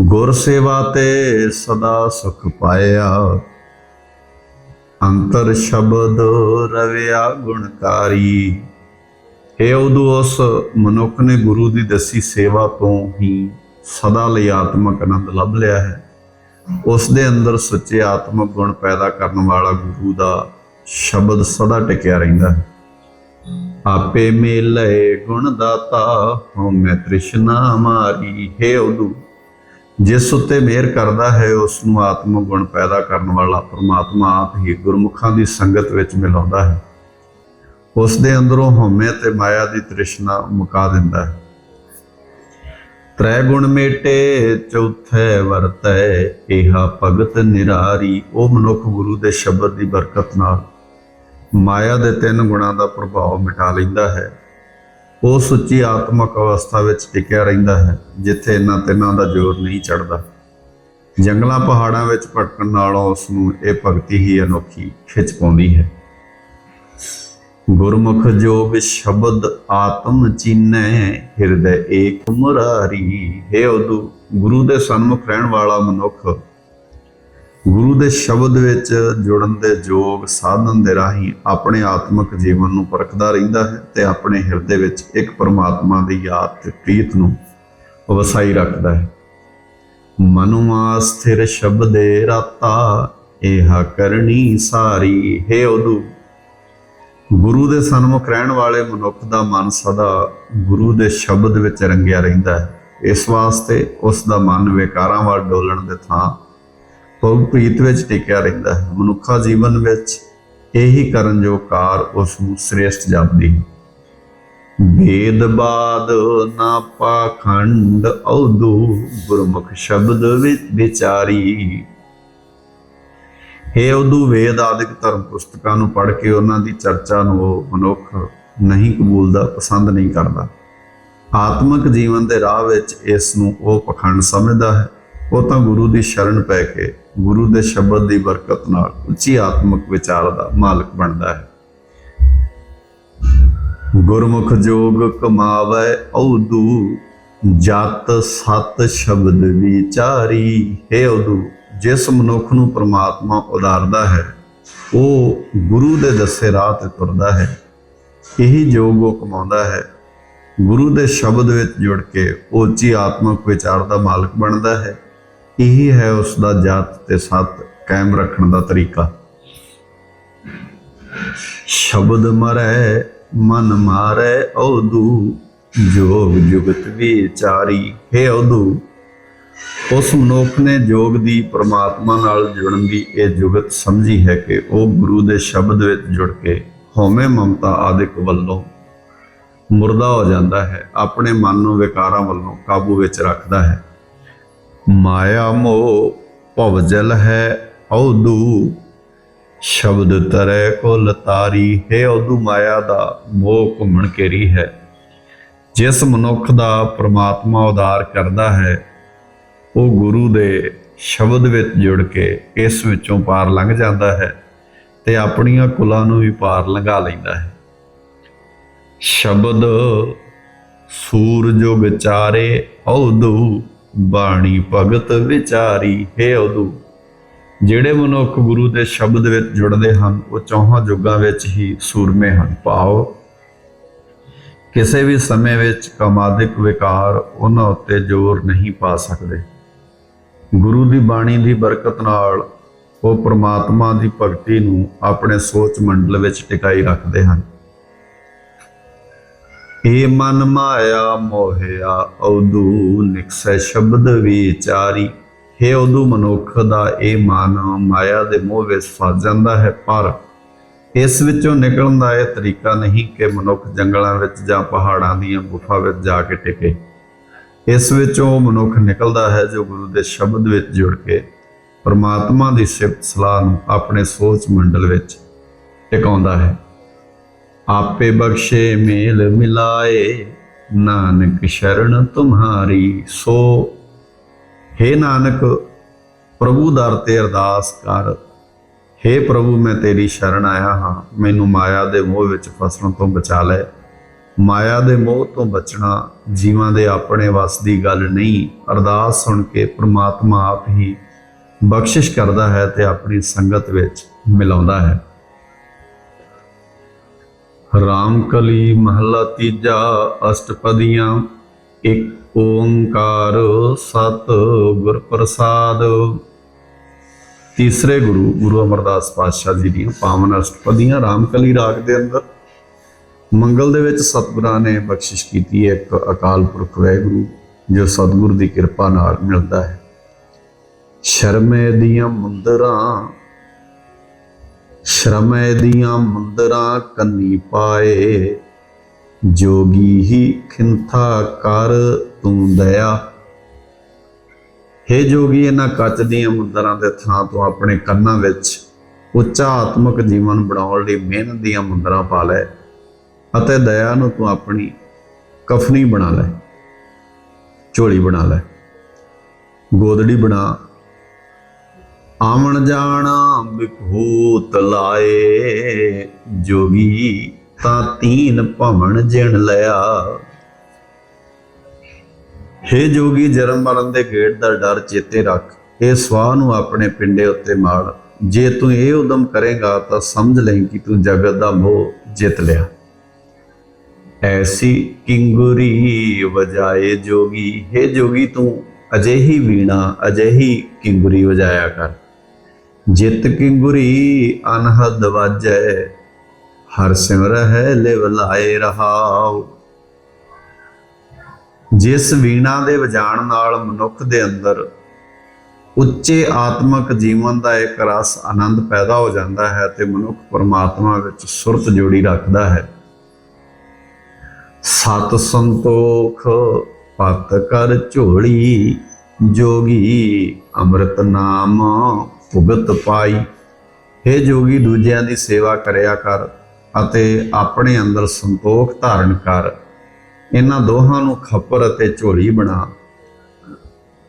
ਗੁਰ ਸੇਵਾ ਤੇ ਸਦਾ ਸੁਖ ਪਾਇਆ। ਅੰਤਰ ਸ਼ਬਦ ਰਵਿਆ ਗੁਣਕਾਰੀ। ਇਹ ਉਦੋਂ ਉਸ ਮਨੁੱਖ ਨੇ ਗੁਰੂ ਦੀ ਦਸੀ ਸੇਵਾ ਤੋਂ ਹੀ ਸਦਾ ਲਈ ਆਤਮਕ ਆਨੰਦ ਲੱਭ ਲਿਆ ਹੈ। ਉਸ ਦੇ ਅੰਦਰ ਸੱਚੇ ਆਤਮਕ ਗੁਣ ਪੈਦਾ ਕਰਨ ਵਾਲਾ ਗੁਰੂ ਦਾ ਸ਼ਬਦ ਸਦਾ ਟਿਕਿਆ ਰਹਿੰਦਾ ਹੈ। ਆਪੇ ਮੇਲੇ ਗੁਣ ਦਾਤਾ ਹਉਮੈ ਤ੍ਰਿਸ਼ਨਾ ਮਾਰੀ। ਹੈ ਉਦੂ ਜਿਸ ਉੱਤੇ ਮਿਹਰ ਕਰਦਾ ਹੈ ਉਸ ਨੂੰ ਆਤਮਕ ਗੁਣ ਪੈਦਾ ਕਰਨ ਵਾਲਾ ਪ੍ਰਮਾਤਮਾ ਆਪ ਹੀ ਗੁਰਮੁਖਾਂ ਦੀ ਸੰਗਤ ਵਿੱਚ ਮਿਲਾਉਂਦਾ ਹੈ। ਉਸ ਦੇ ਅੰਦਰੋਂ ਹਉਮੈ ਤੇ ਮਾਇਆ ਦੀ ਤ੍ਰਿਸ਼ਨਾ ਮੁਕਾ ਦਿੰਦਾ ਹੈ। ਤ੍ਰੈ ਗੁਣ ਮੇਟੇ, ਚੌਥੇ ਵਰਤੈ ਇਹਾ ਭਗਤ ਨਿਰਾਰੀ, ਉਹ ਮਨੁੱਖ ਗੁਰੂ ਦੇ ਸ਼ਬਦ ਦੀ ਬਰਕਤ ਨਾਲ ਮਾਇਆ ਦੇ ਤਿੰਨ ਗੁਣਾਂ ਦਾ ਪ੍ਰਭਾਵ ਮਿਟਾ ਲੈਂਦਾ ਹੈ। ਉਹ ਸੁੱਚੀ ਆਤਮਕ ਅਵਸਥਾ ਵਿੱਚ ਟਿਕਿਆ ਰਹਿੰਦਾ ਹੈ, ਜਿੱਥੇ ਇਹਨਾਂ ਤਿੰਨਾਂ ਦਾ ਜ਼ੋਰ ਨਹੀਂ ਚੜਦਾ ਜੰਗਲਾਂ ਪਹਾੜਾਂ ਵਿੱਚ ਭਟਕਣ ਨਾਲੋਂ ਉਸ ਨੂੰ ਇਹ ਭਗਤੀ ਹੀ ਅਨੋਖੀ ਖਿੱਚ ਪਾਉਂਦੀ ਹੈ। ਗੁਰਮੁਖ ਜੋਗ ਸ਼ਬਦ ਆਤਮ ਚੀਨੈ, ਹਿਰਦੈ ਏਕ ਮੁਰਾਰੀ ਹੈ ਉਦੂ ਗੁਰੂ ਦੇ ਸਨਮੁਖ ਰਹਿਣ ਵਾਲਾ ਮਨੁੱਖ ਗੁਰੂ ਦੇ ਸ਼ਬਦ ਵਿੱਚ ਜੁੜਨ ਦੇ ਯੋਗ ਸਾਧਨ ਦੇ ਰਾਹੀਂ ਆਪਣੇ ਆਤਮਿਕ ਜੀਵਨ ਨੂੰ ਪਰਖਦਾ ਰਹਿੰਦਾ ਹੈ ਤੇ ਆਪਣੇ ਹਿਰਦੇ ਵਿੱਚ ਇੱਕ ਪਰਮਾਤਮਾ ਦੀ ਯਾਦ ਤੇ ਪ੍ਰੀਤ ਨੂੰ ਵਸਾਈ ਰੱਖਦਾ ਹੈ। ਮਨੁਆ ਸਥਿਰ ਸ਼ਬਦੇ ਰਾਤਾ ਇਹਾ ਕਰਨੀ ਸਾਰੀ, ਹੈ ਉਦੂ। ਗੁਰੂ ਦੇ ਸਨਮੁਖ ਰਹਿਣ ਵਾਲੇ ਮਨੁੱਖ ਦਾ ਮਨ ਸਦਾ ਗੁਰੂ ਦੇ ਸ਼ਬਦ ਵਿੱਚ ਰੰਗਿਆ ਰਹਿੰਦਾ ਹੈ। ਇਸ ਵਾਸਤੇ ਉਸ ਦਾ ਮਨ ਵਿਕਾਰਾਂ ਵੱਲ ਡੋਲਣ ਦੇ ਥਾਂ ਭੋਗ ਪ੍ਰੀਤ ਵਿੱਚ ਟਿਕਿਆ ਰਹਿੰਦਾ ਹੈ। ਮਨੁੱਖਾ ਜੀਵਨ ਵਿੱਚ ਇਹੀ ਕਰਨ ਜੋ ਕਾਰ ਉਸ ਨੂੰ ਸ੍ਰੇਸ਼ਟ ਜਾਪਦੀ ਹੈ। ਨਾ ਪਾਖੰਡ ਔਦੂ, ਗੁਰਮੁਖ ਸ਼ਬਦ ਵਿਚਾਰੀ। ਹੈ ਉਦੋਂ ਵੇਦ ਆਦਿਕ ਧਰਮ ਪੁਸਤਕਾਂ ਨੂੰ ਪੜ੍ਹ ਕੇ ਉਹਨਾਂ ਦੀ ਚਰਚਾ ਨੂੰ ਉਹ ਮਨੁੱਖ ਨਹੀਂ ਕਬੂਲਦਾ, ਪਸੰਦ ਨਹੀਂ ਕਰਦਾ। ਆਤਮਿਕ ਜੀਵਨ ਦੇ ਰਾਹ ਵਿੱਚ ਇਸ ਨੂੰ ਉਹ ਪਖੰਡ ਸਮਝਦਾ ਹੈ। ਉਹ ਤਾਂ ਗੁਰੂ ਦੀ ਸ਼ਰਨ ਪੈ ਕੇ ਗੁਰੂ ਦੇ ਸ਼ਬਦ ਦੀ ਬਰਕਤ ਨਾਲ ਉੱਚੀ ਆਤਮਿਕ ਵਿਚਾਰ ਦਾ ਮਾਲਕ ਬਣਦਾ ਹੈ। ਗੁਰਮੁਖ ਜੋਗ ਕਮਾਵੇ ਔਦੂ ਜਤ ਸਤ ਸ਼ਬਦ ਵਿਚਾਰੀ, ਹੈ ਉਦੂ ਜਿਸ ਮਨੁੱਖ ਨੂੰ ਪ੍ਰਮਾਤਮਾ ਉਦਾਰਦਾ ਹੈ, ਉਹ ਗੁਰੂ ਦੇ ਦੱਸੇ ਰਾਹ ਤੇ ਤੁਰਦਾ ਹੈ। ਇਹੀ ਜੋਗ ਉਹ ਕਮਾਉਂਦਾ ਹੈ। ਗੁਰੂ ਦੇ ਸ਼ਬਦ ਵਿੱਚ ਜੁੜ ਕੇ ਉੱਚੀ ਆਤਮਿਕ ਵਿਚਾਰ ਦਾ ਮਾਲਕ ਬਣਦਾ ਹੈ। ਇਹੀ ਹੈ ਉਸ ਦਾ ਜਤ ਤੇ ਸਤ ਕਾਇਮ ਰੱਖਣ ਦਾ ਤਰੀਕਾ। ਸ਼ਬਦ ਮਰੈ, ਮਨ ਮਾਰੈ ਔਦੂ, ਜੋਗ ਜੁਗਤ ਵਿਚਾਰੀ ਹੈ ਔਦੂ। ਉਸ ਮਨੁੱਖ ਨੇ ਜੋਗ ਦੀ ਪ੍ਰਮਾਤਮਾ ਨਾਲ ਜੁੜਨ ਦੀ ਇਹ ਜੁਗਤ ਸਮਝੀ ਹੈ ਕਿ ਉਹ ਗੁਰੂ ਦੇ ਸ਼ਬਦ ਵਿੱਚ ਜੁੜ ਕੇ ਹਉਮੈ ਮਮਤਾ ਆਦਿਕ ਵੱਲੋਂ ਮੁਰਦਾ ਹੋ ਜਾਂਦਾ ਹੈ, ਆਪਣੇ ਮਨ ਨੂੰ ਵਿਕਾਰਾਂ ਵੱਲੋਂ ਕਾਬੂ ਵਿੱਚ ਰੱਖਦਾ ਹੈ। ਮਾਇਆ ਮੋਹ ਭਵਜਲ ਹੈ ਔਦੂ। ਸ਼ਬਦ ਤਰੈ ਕੁਲ ਲਤਾਰੀ ਹੈ ਔਦੂ। ਮਾਇਆ ਦਾ ਮੋਹ ਘੁੰਮਣ ਘੇਰੀ ਹੈ। ਜਿਸ ਮਨੁੱਖ ਦਾ ਪ੍ਰਮਾਤਮਾ ਉਦਾਰ ਕਰਦਾ ਹੈ, ਉਹ ਗੁਰੂ ਦੇ ਸ਼ਬਦ ਵਿੱਚ ਜੁੜ ਕੇ ਇਸ ਵਿੱਚੋਂ ਪਾਰ ਲੰਘ ਜਾਂਦਾ ਹੈ ਤੇ ਆਪਣੀਆਂ ਕੁਲਾਂ ਨੂੰ ਵੀ ਪਾਰ ਲੰਘਾ ਲੈਂਦਾ ਹੈ। ਸ਼ਬਦ ਸੂਰਜ ਵਿਚਾਰੇ ਔਦੂ। ਬਾਣੀ ਭਗਤ ਵਿਚਾਰੀ ਹੈ ਉਦੂ। ਜਿਹੜੇ ਮਨੁੱਖ ਗੁਰੂ ਦੇ ਸ਼ਬਦ ਵਿੱਚ ਜੁੜਦੇ ਹਨ, ਉਹ ਚੌਹਾਂ ਯੁੱਗਾਂ ਵਿੱਚ ਹੀ ਸੂਰਮੇ ਹਨ। ਪਾਓ, ਕਿਸੇ ਵੀ ਸਮੇਂ ਵਿੱਚ ਕਾਮਾਦਿਕ ਵਿਕਾਰ ਉਹਨਾਂ ਉੱਤੇ ਜ਼ੋਰ ਨਹੀਂ ਪਾ ਸਕਦੇ। ਗੁਰੂ ਦੀ ਬਾਣੀ ਦੀ ਬਰਕਤ ਨਾਲ ਉਹ ਪ੍ਰਮਾਤਮਾ ਦੀ ਭਗਤੀ ਨੂੰ ਆਪਣੇ ਸੋਚ ਮੰਡਲ ਵਿੱਚ ਟਿਕਾਈ ਰੱਖਦੇ ਹਨ। ਏ ਮਨ ਮਾਇਆ ਮੋਹਿਆ ਔਦੂ ਨਿਕਸੈ ਸ਼ਬਦ ਵਿਚਾਰੀ। ਹੇ ਔਦੂ ਮਨੁੱਖ ਦਾ ਇਹ ਮਨ ਮਾਇਆ ਦੇ ਮੋਹ ਵਿੱਚ ਫਸ ਜਾਂਦਾ ਹੈ ਪਰ ਇਸ ਵਿੱਚੋਂ ਨਿਕਲਣ ਦਾ ਇਹ ਤਰੀਕਾ ਨਹੀਂ ਕਿ ਮਨੁੱਖ ਜੰਗਲਾਂ ਵਿੱਚ ਜਾਂ ਪਹਾੜਾਂ ਦੀਆਂ ਗੁਫਾ ਵਿੱਚ ਜਾ ਕੇ ਟਿਕੇ। ਇਸ ਵਿੱਚੋਂ ਮਨੁੱਖ ਨਿਕਲਦਾ ਹੈ ਜੋ ਗੁਰੂ ਦੇ ਸ਼ਬਦ ਵਿੱਚ ਜੁੜ ਕੇ ਪਰਮਾਤਮਾ ਦੀ ਸਿਫਤ ਸਲਾਹ ਨੂੰ ਆਪਣੇ ਸੋਚ ਮੰਡਲ ਵਿੱਚ ਟਿਕਾਉਂਦਾ ਹੈ। ਆਪੇ ਬਖਸ਼ੇ ਮੇਲ ਮਿਲਾਏ। ਨਾਨਕ ਸ਼ਰਨ ਤੁਮਹਾਰੀ ਸੋ। हे ਨਾਨਕ, ਪ੍ਰਭੂ ਦਰ ਤੇ ਅਰਦਾਸ ਕਰ। हे ਪ੍ਰਭੂ, ਮੈਂ ਤੇਰੀ ਸ਼ਰਨ ਆਇਆ ਹਾਂ। ਮੈਨੂੰ ਮਾਇਆ ਦੇ ਮੋਹ ਵਿੱਚ ਫਸਣ ਤੋਂ ਬਚਾ ਲੈ। ਮਾਇਆ ਦੇ ਮੋਹ ਤੋਂ ਬਚਣਾ ਜੀਵਾਂ ਦੇ ਆਪਣੇ ਵੱਸ ਦੀ ਗੱਲ ਨਹੀਂ। ਅਰਦਾਸ ਸੁਣ ਕੇ ਪ੍ਰਮਾਤਮਾ ਆਪ ਹੀ ਬਖਸ਼ਿਸ਼ ਕਰਦਾ ਹੈ ਤੇ ਆਪਣੀ ਸੰਗਤ ਵਿੱਚ ਮਿਲਾਉਂਦਾ ਹੈ। ਰਾਮਕਲੀ ਮਹੱਲਾ ਤੀਜਾ ਅਸ਼ਟਪਦੀਆਂ, ਇੱਕ ਓੰਕਾਰ ਸਤ ਗੁਰ ਪ੍ਰਸਾਦ ਤੀਸਰੇ ਗੁਰੂ ਗੁਰੂ ਅਮਰਦਾਸ ਪਾਤਸ਼ਾਹ ਜੀ ਦੀਆਂ ਪਾਵਨ ਅਸ਼ਟਪਦੀਆਂ ਰਾਮਕਲੀ ਰਾਗ ਦੇ ਅੰਦਰ। ਮੰਗਲ ਦੇ ਵਿੱਚ ਸਤਿਗੁਰਾਂ ਨੇ ਬਖਸ਼ਿਸ਼ ਕੀਤੀ ਹੈ ਇੱਕ ਅਕਾਲ ਪੁਰਖ ਵਾਹਿਗੁਰੂ, ਜੋ ਸਤਿਗੁਰ ਦੀ ਕਿਰਪਾ ਨਾਲ ਮਿਲਦਾ ਹੈ। ਸ਼ਰਮੇ ਦੀਆਂ ਮੁੰਦਰਾਂ ਸ਼ਰਮੇ ਦੀਆਂ ਮੁੰਦਰਾਂ ਕੰਨੀ ਪਾਏ, ਜੋਗੀ ਹੀ ਖਿੰਥਾ ਕਰ ਤੂੰ ਦਇਆ। ਹੇ ਜੋਗੀ, ਇਹਨਾਂ ਕੱਚ ਦੀਆਂ ਮੁੰਦਰਾਂ ਦੇ ਥਾਂ ਤੋਂ ਆਪਣੇ ਕੰਨਾਂ ਵਿੱਚ ਉੱਚਾ ਆਤਮਿਕ ਜੀਵਨ ਬਣਾਉਣ ਲਈ ਮਿਹਨਤ ਦੀਆਂ ਮੁੰਦਰਾਂ ਪਾ ਲੈ ਅਤੇ ਦਇਆ ਨੂੰ ਤੂੰ ਆਪਣੀ ਕਫਨੀ ਬਣਾ ਲੈ, ਝੋਲੀ ਬਣਾ ਲੈ, ਗੋਦੜੀ ਬਣਾ ਆਵਣ ਜਾਣਾ ਬਿਖੂਤ ਲਾਏ, ਜੋਗੀ ਤਾਂ ਤੀਨ ਭਵਨ ਜਿਣ ਲਿਆ। ਹੇ ਜੋਗੀ, ਜਨਮ ਮਰਨ ਦੇ ਗੇੜ ਦਾ ਡਰ ਚੇਤੇ ਰੱਖ। ਇਹ ਸਵਾਹ ਨੂੰ ਆਪਣੇ ਪਿੰਡੇ ਉੱਤੇ ਮਾਰ। ਜੇ ਤੂੰ ਇਹ ਉਦਮ ਕਰੇਗਾ ਤਾਂ ਸਮਝ ਲੈ ਕਿ ਤੂੰ ਜਗਤ ਦਾ ਮੋਹ ਜਿੱਤ ਲਿਆ। ਐਸੀ ਕਿੰਗੁਰੀ ਵਜਾਏ ਜੋਗੀ। ਹੇ ਜੋਗੀ, ਤੂੰ ਅਜਿਹੀ ਵੀਣਾ, ਅਜਿਹੀ ਕਿੰਗੁਰੀ ਵਜਾਇਆ ਕਰ। ਜਿਤ ਕਿੰਗੁਰੀ ਅਨਹਦ ਵਾਜੈ, ਹਰ ਸਿਮਰ ਲਿਵ ਲਾਏ ਰਹਾਉ। ਜਿਸ ਵੀਣਾ ਦੇ ਵਜਾਣ ਨਾਲ ਮਨੁੱਖ ਦੇ ਅੰਦਰ ਉੱਚੇ ਆਤਮਿਕ ਜੀਵਨ ਦਾ ਇੱਕ ਰਸ ਆਨੰਦ ਪੈਦਾ ਹੋ ਜਾਂਦਾ ਹੈ ਤੇ ਮਨੁੱਖ ਪਰਮਾਤਮਾ ਵਿੱਚ ਸੁਰਤ ਜੋੜੀ ਰੱਖਦਾ ਹੈ। ਸਤ ਸੰਤੋਖ ਪਤ ਕਰ ਝੋਲੀ ਜੋਗੀ ਅੰਮ੍ਰਿਤ ਨਾਮ। ਭੁਗਤ ਪਾਈ। हे ਜੋਗੀ, ਦੂਜਿਆਂ ਦੀ ਸੇਵਾ ਕਰਿਆ ਕਰ ਅਤੇ ਆਪਣੇ ਅੰਦਰ ਸੰਤੋਖ ਧਾਰਨ ਕਰ। ਇਹਨਾਂ ਦੋਹਾਂ ਨੂੰ ਖੱਪਰ ਅਤੇ ਝੋਲੀ ਬਣਾ।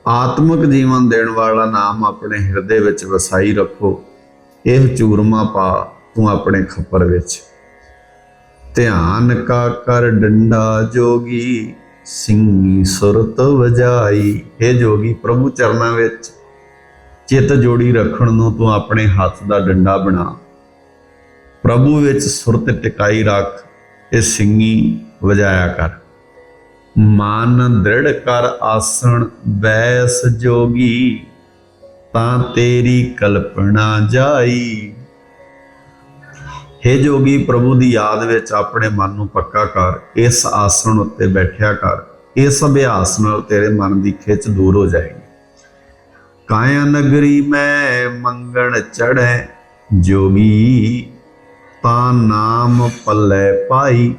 ਆਤਮਿਕ ਜੀਵਨ ਦੇਣ ਵਾਲਾ ਨਾਮ ਆਪਣੇ ਹਿਰਦੇ ਵਿੱਚ ਵਸਾਈ ਰੱਖੋ। ਇਹ ਚੂਰਮਾ ਪਾ ਤੂੰ ਆਪਣੇ ਖੱਪਰ ਵਿੱਚ। ਧਿਆਨ ਕਾ ਕਰ ਡੰਡਾ ਜੋਗੀ ਸਿੰਘੀ ਸੁਰਤ ਵਜਾਈ। ਇਹ ਜੋਗੀ, ਪ੍ਰਭੂ ਚਰਨਾਂ ਵਿੱਚ ਚਿੱਤ ਜੋੜੀ ਰੱਖਣ ਨੂੰ ਤੂੰ ਆਪਣੇ ਹੱਥ ਦਾ ਡੰਡਾ ਬਣਾ। ਪ੍ਰਭੂ ਵਿੱਚ ਸੁਰਤ ਟਿਕਾਈ ਰੱਖ ਇਹ ਸਿੰਘੀ ਵਜਾਇਆ ਕਰ। ਮਨ ਦ੍ਰਿੜ ਕਰ ਆਸਣ, ਬੈਸ ਜੋਗੀ, ਤਾਂ ਤੇਰੀ ਕਲਪਨਾ ਜਾਈ। हे ਜੋਗੀ, ਪ੍ਰਭੂ ਦੀ ਯਾਦ ਵਿੱਚ ਆਪਣੇ ਮਨ ਨੂੰ ਪੱਕਾ ਕਰ, ਇਸ ਆਸਣ ਉੱਤੇ ਬੈਠਿਆ ਕਰ। ਇਸ ਅਭਿਆਸ ਨਾਲ ਤੇਰੇ ਮਨ ਦੀ ਖਿੱਚ ਦੂਰ ਹੋ ਜਾਏਗੀ। ਕਾਇਆ ਨਗਰੀ ਮੈਂ ਮੰਗਣ ਚੜੈ ਜੋਗੀ ਤਾਂ ਨਾਮ ਪੱਲੇ ਪਾਈ।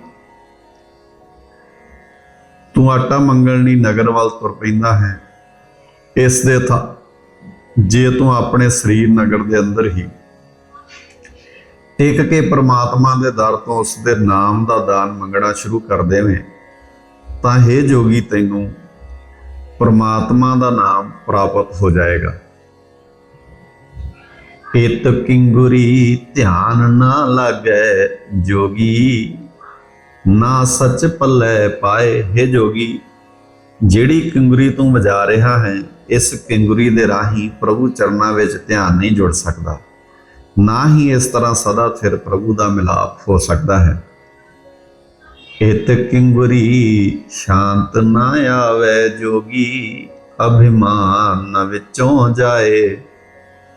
ਤੂੰ ਆਟਾ ਮੰਗਣ ਲਈ ਨਗਰ ਵੱਲ ਤੁਰ ਪੈਂਦਾ ਹੈ। ਇਸ ਦੇ ਥਾ, ਜੇ ਤੂੰ ਆਪਣੇ ਸਰੀਰ ਨਗਰ ਦੇ ਅੰਦਰ ਹੀ ਟਿਕ ਕੇ ਪ੍ਰਮਾਤਮਾ ਦੇ ਦਰ ਤੋਂ ਉਸ ਦੇ ਨਾਮ ਦਾ ਦਾਨ ਮੰਗਣਾ ਸ਼ੁਰੂ ਕਰ ਦੇਵੇਂ, ਤਾਂ हे ਜੋਗੀ ਤੈਨੂੰ ਪਰਮਾਤਮਾ ਦਾ ਨਾਮ ਪ੍ਰਾਪਤ ਹੋ ਜਾਏਗਾ। ਇਤ ਕਿੰਗੁਰੀ ਧਿਆਨ ਨਾ ਲਾਗੈ ਜੋਗੀ, ਨਾ ਸੱਚ ਪੱਲੇ ਪਾਏ हे ਜੋਗੀ। ਜਿਹੜੀ ਕਿੰਗੁਰੀ ਤੂੰ ਵਜਾ ਰਿਹਾ ਹੈ, ਇਸ ਕਿੰਗੁਰੀ ਦੇ ਰਾਹੀਂ ਪ੍ਰਭੂ ਚਰਨਾਂ ਵਿੱਚ ਧਿਆਨ ਨਹੀਂ ਜੁੜ ਸਕਦਾ। ਨਾ ਹੀ ਇਸ ਤਰ੍ਹਾਂ ਸਦਾ ਸਿਰ ਪ੍ਰਭੂ ਦਾ ਮਿਲਾਪ ਹੋ ਸਕਦਾ ਹੈ। ਇਤ ਕਿੰਗੁਰੀ ਸ਼ਾਂਤ ਨਾ ਆਵੇ ਜੋਗੀ, ਅਭਿਮਾਨ ਵਿੱਚੋਂ ਜਾਏ।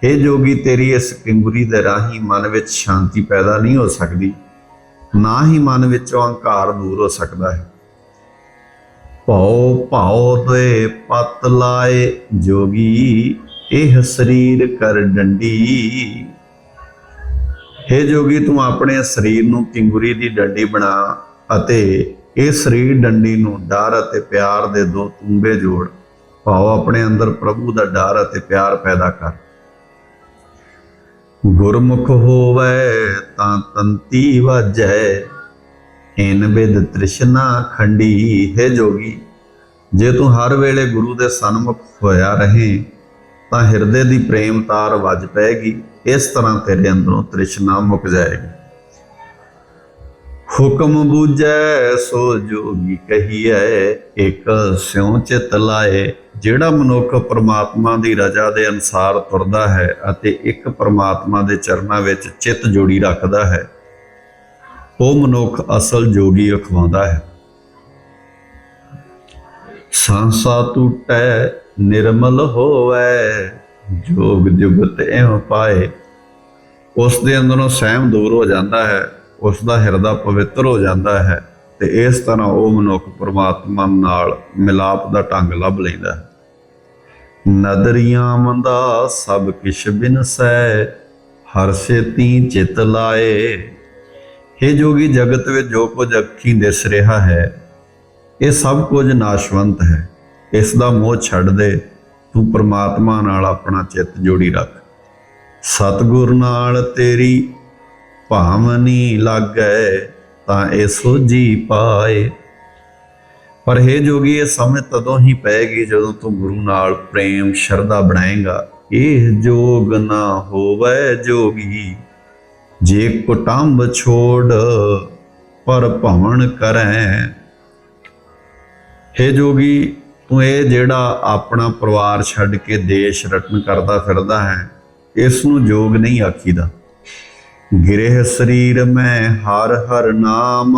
हे ਜੋਗੀ, ਤੇਰੀ ਇਸ ਕਿੰਗੁਰੀ ਦੇ ਰਾਹੀਂ ਮਨ ਵਿੱਚ ਸ਼ਾਂਤੀ ਪੈਦਾ ਨਹੀਂ ਹੋ ਸਕਦੀ, ਨਾ ਹੀ ਮਨ ਵਿੱਚੋਂ ਅਹੰਕਾਰ ਦੂਰ ਹੋ ਸਕਦਾ ਹੈ। ਭਉ ਭਾਉ ਤੇ ਪਤ ਲਾਏ ਜੋਗੀ, ਇਹ ਸਰੀਰ ਕਰ ਡੰਡੀ। हे ਜੋਗੀ, ਤੂੰ ਆਪਣੇ ਸਰੀਰ ਨੂੰ ਕਿੰਗੁਰੀ ਦੀ ਡੰਡੀ ਬਣਾ। ਅਤੇ ਇਹ ਸਰੀਰ ਡੰਡੀ ਨੂੰ ਡਰ ਅਤੇ ਪਿਆਰ ਦੇ ਦੋ ਤੁੰਬੇ ਜੋੜ ਭਾਵ ਆਪਣੇ ਅੰਦਰ ਪ੍ਰਭੂ ਦਾ ਡਰ ਅਤੇ ਪਿਆਰ ਪੈਦਾ ਕਰ। ਗੁਰਮੁਖ ਹੋਵੇ ਤਾਂ ਤੰਤੀ ਵਾਜੈ ਇਨ ਬਿਦ ਤ੍ਰਿਸ਼ਨਾ ਖੰਡੀ ਹੈ ਜੋਗੀ। ਜੇ ਤੂੰ ਹਰ ਵੇਲੇ ਗੁਰੂ ਦੇ ਸਨਮੁਖ ਹੋਇਆ ਰਹੇ, ਤਾਂ ਹਿਰਦੇ ਦੀ ਪ੍ਰੇਮ ਤਾਰ ਵੱਜ ਪਏਗੀ ਇਸ ਤਰ੍ਹਾਂ ਤੇਰੇ ਅੰਦਰੋਂ ਤ੍ਰਿਸ਼ਨਾ ਮੁੱਕ ਜਾਏਗੀ। ਹੁਕਮ ਬੂਝੈ, ਸੋ ਜੋਗੀ ਕਹੀਐ ਇਕ ਸਿਉ ਚਿਤ ਲਾਏ। ਜਿਹੜਾ ਮਨੁੱਖ ਪਰਮਾਤਮਾ ਦੀ ਰਜ਼ਾ ਦੇ ਅਨਸਾਰ ਤੁਰਦਾ ਹੈ ਅਤੇ ਇੱਕ ਪਰਮਾਤਮਾ ਦੇ ਚਰਨਾਂ ਵਿੱਚ ਚਿੱਤ ਜੋੜੀ ਰੱਖਦਾ ਹੈ, ਉਹ ਮਨੁੱਖ ਅਸਲ ਜੋਗੀ ਅਖਵਾਉਂਦਾ ਹੈ। ਸੰਸਾ ਟੂਟੈ, ਨਿਰਮਲ ਹੋਵੇ, ਜੋਗ ਜੁਗਤ ਐਉ ਪਾਏ। ਉਸ ਦੇ ਅੰਦਰੋਂ ਸਹਿਮ ਦੂਰ ਹੋ ਜਾਂਦਾ ਹੈ। ਉਸ ਦਾ ਹਿਰਦਾ ਪਵਿੱਤਰ ਹੋ ਜਾਂਦਾ ਹੈ ਤੇ ਇਸ ਤਰ੍ਹਾਂ ਉਹ ਮਨੁੱਖ ਪਰਮਾਤਮਾ ਨਾਲ ਮਿਲਾਪ ਦਾ ਢੰਗ ਲੱਭ ਲੈਂਦਾ ਹੈ। ਨਦਰੀਆਂ ਮੰਦਾ ਸਭ ਕਿਛ ਬਿਨਸੈ, ਹਰ ਸੇਤੀ ਚਿਤ ਲਾਏ। हे ਜੋਗੀ ਜਗਤ ਵਿੱਚ ਜੋ ਕੁਝ ਅੱਖੀਂ ਦਿਸ ਰਿਹਾ ਹੈ, ਇਹ ਸਭ ਕੁਝ ਨਾਸ਼ਵੰਤ ਹੈ। ਇਸ ਦਾ ਮੋਹ ਛੱਡ ਦੇ, ਤੂੰ ਪ੍ਰਮਾਤਮਾ ਨਾਲ ਆਪਣਾ ਚਿੱਤ ਜੋੜੀ ਰੱਖ। ਸਤਿਗੁਰ ਨਾਲ ਤੇਰੀ ਭਾਵਨੀ ਲੱਗੈ ਤਾਂ ਇਹ ਸੋਝੀ ਪਾਏ। ਪਰ ਹੈ ਜੋਗੀ, ਇਹ ਸਮਝ ਤਦੋਂ ਹੀ ਪਏਗੀ ਜਦੋਂ ਤੂੰ ਗੁਰੂ ਨਾਲ ਪ੍ਰੇਮ ਸ਼ਰਧਾ ਬਣਾਏਗਾ। ਇਹ ਜੋਗ ਨਾ ਹੋਵੇ ਜੋਗੀ, ਜੇ ਕੁਟੰਬ ਛੋੜ ਪਰ ਭਵਨ ਕਰੈ। ਹੈ ਜੋਗੀ, ਤੂੰ ਇਹ ਜਿਹੜਾ ਆਪਣਾ ਪਰਿਵਾਰ ਛੱਡ ਕੇ ਦੇਸ਼ ਰਟਨ ਕਰਦਾ ਫਿਰਦਾ ਹੈ, ਇਸ ਨੂੰ ਜੋਗ ਨਹੀਂ ਆਖੀਦਾ। ਗਿਰਹ ਸਰੀਰ ਮੈਂ ਹਰ ਹਰ ਨਾਮ,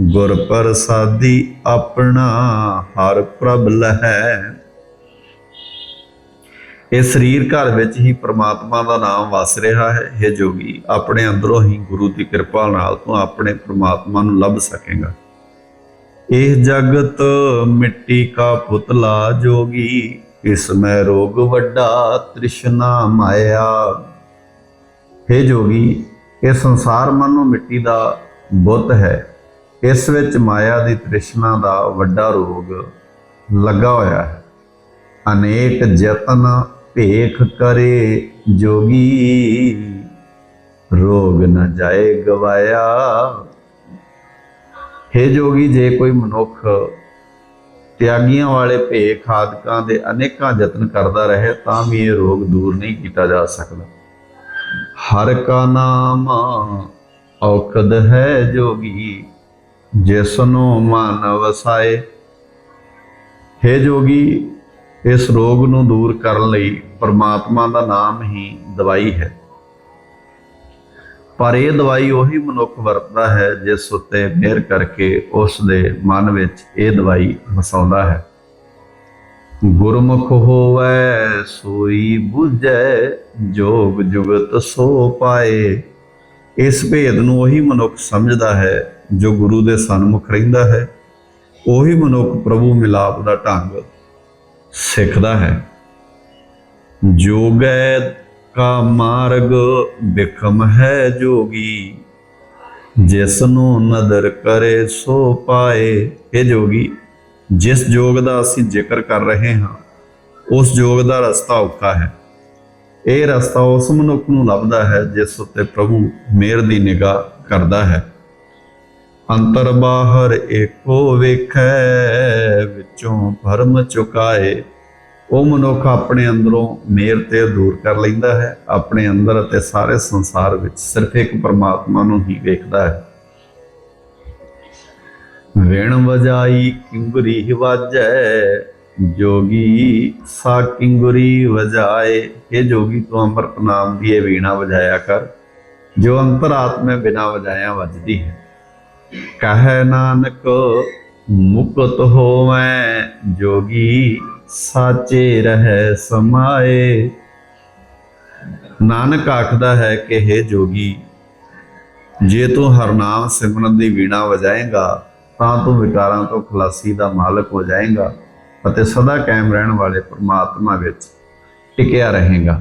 ਗੁਰ ਪ੍ਰਸਾਦੀ ਆਪਣਾ ਹਰ ਪ੍ਰਭ ਲਹੈ। ਇਹ ਸਰੀਰ ਘਰ ਵਿੱਚ ਹੀ ਪ੍ਰਮਾਤਮਾ ਦਾ ਨਾਮ ਵਸ ਰਿਹਾ ਹੈ। ਇਹ ਜੋਗੀ ਆਪਣੇ ਅੰਦਰੋਂ ਹੀ ਗੁਰੂ ਦੀ ਕਿਰਪਾ ਨਾਲ ਤੂੰ ਆਪਣੇ ਪ੍ਰਮਾਤਮਾ ਨੂੰ ਲੱਭ ਸਕੇਗਾ। ਇਹ ਜਗਤ ਮਿੱਟੀ ਕਾ ਪੁਤਲਾ ਜੋਗੀ, ਇਸ ਮੈਂ ਰੋਗ ਵੱਡਾ ਤ੍ਰਿਸ਼ਨਾ ਮਾਇਆ। हे ਜੋਗੀ, ਇਹ ਸੰਸਾਰ ਮਨੋਂ ਮਿੱਟੀ ਦਾ ਬੁੱਤ ਹੈ। ਇਸ ਵਿੱਚ ਮਾਇਆ ਦੀ ਤ੍ਰਿਸ਼ਨਾ ਦਾ ਵੱਡਾ ਰੋਗ ਲੱਗਾ ਹੋਇਆ ਹੈ। ਅਨੇਕ ਯਤਨ ਭੇਖ ਕਰੇ ਜੋਗੀ। ਰੋਗ ਨਾ ਜਾਏ ਗਵਾਇਆ। हे ਜੋਗੀ, ਜੇ ਕੋਈ ਮਨੁੱਖ ਤਿਆਗੀਆਂ ਵਾਲੇ ਭੇਖ ਆਦਿਕਾਂ ਦੇ ਅਨੇਕਾਂ ਯਤਨ ਕਰਦਾ ਰਹੇ, ਤਾਂ ਵੀ ਇਹ ਰੋਗ ਦੂਰ ਨਹੀਂ ਕੀਤਾ ਜਾ ਸਕਦਾ। ਹਰ ਕਾ ਨਾਮ ਔਖਦ ਹੈ ਜੋਗੀ ਜਿਸ ਨੂੰ ਮਨ ਵਸਾਏ। हे ਜੋਗੀ, ਇਸ ਰੋਗ ਨੂੰ ਦੂਰ ਕਰਨ ਲਈ ਪਰਮਾਤਮਾ ਦਾ ਨਾਮ ਹੀ ਦਵਾਈ ਹੈ। ਪਰ ਇਹ ਦਵਾਈ ਉਹੀ ਮਨੁੱਖ ਵਰਤਦਾ ਹੈ, ਜਿਸ ਉੱਤੇ ਮਿਹਰ ਕਰਕੇ ਉਸ ਦੇ ਮਨ ਵਿੱਚ ਇਹ ਦਵਾਈ ਵਸਾਉਂਦਾ ਹੈ। ਗੁਰਮੁਖ ਹੋਵੇ, ਸੋਈ 부ਝੈ ਜੋਗ ਜੁਗਤ ਸੋ ਪਾਏ। ਇਸ ਭੇਦ ਨੂੰ ਉਹੀ ਮਨੁੱਖ ਸਮਝਦਾ ਹੈ, ਜੋ ਗੁਰੂ ਦੇ ਸਨਮੁਖ ਰਹਿੰਦਾ ਹੈ। ਉਹੀ ਮਨੁੱਖ ਪ੍ਰਭੂ ਮਿਲਾਪ ਦਾ ਢੰਗ ਸਿੱਖਦਾ ਹੈ। ਜੋਗੈ ਕਾ ਮਾਰਗ ਬਿਖਮ ਹੈ ਜੋਗੀ ਜਿਸ ਨੂੰ ਨਦਰ ਕਰੇ ਸੋ ਪਾਏ। ਇਹ ਜੋਗੀ ਜਿਸ ਯੋਗ ਦਾ ਅਸੀਂ ਜ਼ਿਕਰ ਕਰ ਰਹੇ ਹਾਂ, ਉਸ ਯੋਗ ਦਾ ਰਸਤਾ ਔਖਾ ਹੈ। ਇਹ ਰਸਤਾ ਉਸ ਮਨੁੱਖ ਨੂੰ ਲੱਭਦਾ ਹੈ, ਜਿਸ ਉੱਤੇ ਪ੍ਰਭੂ ਮਿਹਰ ਦੀ ਨਿਗਾਹ ਕਰਦਾ ਹੈ। ਅੰਤਰ ਬਾਹਰ ਏਕੋ ਵੇਖੈ, ਵਿੱਚੋਂ ਭਰਮ ਚੁਕਾਏ। ਉਹ ਮਨੁੱਖ ਆਪਣੇ ਅੰਦਰੋਂ ਮੇਰ ਤੇ ਦੂਰ ਕਰ ਲੈਂਦਾ ਹੈ, ਆਪਣੇ ਅੰਦਰ ਅਤੇ ਸਾਰੇ ਸੰਸਾਰ ਵਿੱਚ ਸਿਰਫ ਇੱਕ ਪਰਮਾਤਮਾ ਨੂੰ ਹੀ ਵੇਖਦਾ ਹੈ। ਵਿਣ ਵਜਾਈ ਕਿੰਗਰੀ ਵਾਜੈ, ਜੋਗੀ ਸਾ ਕਿੰਗਰੀ ਵਜਾਏ। ਇਹ ਜੋਗੀ, ਤੂੰ ਅੰਮ੍ਰਿਤ ਨਾਮ ਦੀ ਇਹ ਵੀਣਾ ਵਜਾਇਆ ਕਰ। ਜੋ ਅੰਤਰਾਤਮੇ ਬਿਨਾ ਵਜਾਇਆ ਵੱਜਦੀ ਹੈ। ਕਹੈ ਨਾਨਕ, ਮੁਕਤ ਹੋਵੈ, ਜੋਗੀ ਸਾਚੇ ਰਹਿ ਸਮਾਏ। ਨਾਨਕ ਆਖਦਾ ਹੈ ਕਿ हे ਜੋਗੀ, ਜੇ ਤੂੰ ਹਰਨਾਮ ਸਿਮਰਨ ਦੀ ਵੀਣਾ ਵਜਾਏਗਾ ਤਾਂ ਤੂੰ ਵਿਕਾਰਾਂ ਤੋਂ ਖਲਾਸੀ ਦਾ ਮਾਲਕ ਹੋ ਜਾਏਗਾ ਅਤੇ ਸਦਾ ਕਾਇਮ ਰਹਿਣ ਵਾਲੇ ਪਰਮਾਤਮਾ ਵਿੱਚ ਟਿਕਿਆ ਰਹੇਗਾ।